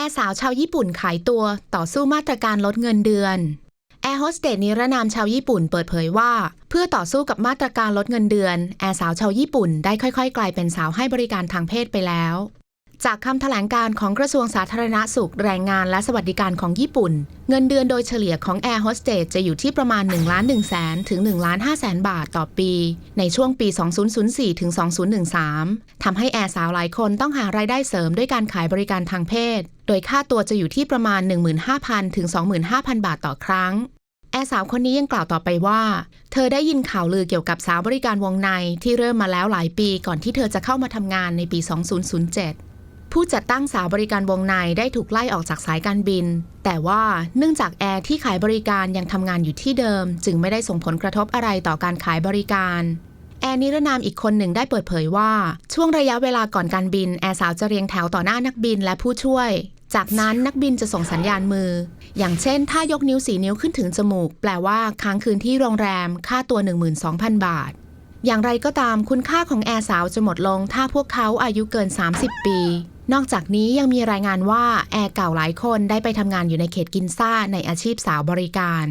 แอร์สาวชาวญี่ปุ่นขายตัวต่อสู้มาตรการลดเงินเดือน แอร์โฮสเตสนิรนามชาวญี่ปุ่นเปิดเผยว่า เพื่อต่อสู้กับมาตรการลดเงินเดือน แอร์สาวชาวญี่ปุ่นได้ค่อยๆ กลายเป็นสาวให้บริการทางเพศไปแล้ว จากคำแถลงการของกระทรวงสาธารณสุขแรงงานและสวัสดิการของญี่ปุ่น เงินเดือนโดยเฉลี่ยของแอร์โฮสเตสจะอยู่ที่ประมาณ1ล้าน1แสนถึง1ล้าน5แสนบาทต่อปี ในช่วงปี 2004 ถึง 2013 ทำให้แอร์สาวหลายคนต้องหารายได้เสริมด้วยการขายบริการทางเพศ โดยค่าตัวจะอยู่ที่ประมาณ 15,000 ถึง 25,000 บาทต่อครั้งแอร์สาวคนนี้ยังกล่าวต่อไปว่า เธอได้ยินข่าวลือเกี่ยวกับสาวบริการวงในที่เริ่มมาแล้วหลายปีก่อนที่เธอจะเข้ามาทำงานในปี 2007 ผู้จัดตั้งสาวบริการวงในได้ถูกไล่ออกจากสายการบิน แต่ว่าเนื่องจากแอร์ที่ขายบริการยังทำงานอยู่ที่เดิม จึงไม่ได้ส่งผลกระทบอะไรต่อการขายบริการแอร์นิรนามอีกคนหนึ่งได้เปิดเผยว่า ช่วงระยะเวลาก่อนการบิน แอร์สาวจะเรียงแถวต่อหน้านักบินและผู้ช่วย จากนั้นนักบินจะส่งสัญญาณมือ อย่างเช่น ถ้ายกนิ้วสีนิ้วขึ้นถึงจมูก แปลว่าค้างคืนที่โรงแรมค่าตัว 12,000 บาท อย่างไรก็ตามคุณค่าของแอร์สาวจะหมดลง ถ้าพวกเขาอายุเกิน 30 ปีนอกจากนี้ยังมีรายงานว่าแอร์เก่าหลายคนได้ไปทำงานอยู่ในเขตกินซ่าในอาชีพสาวบริการ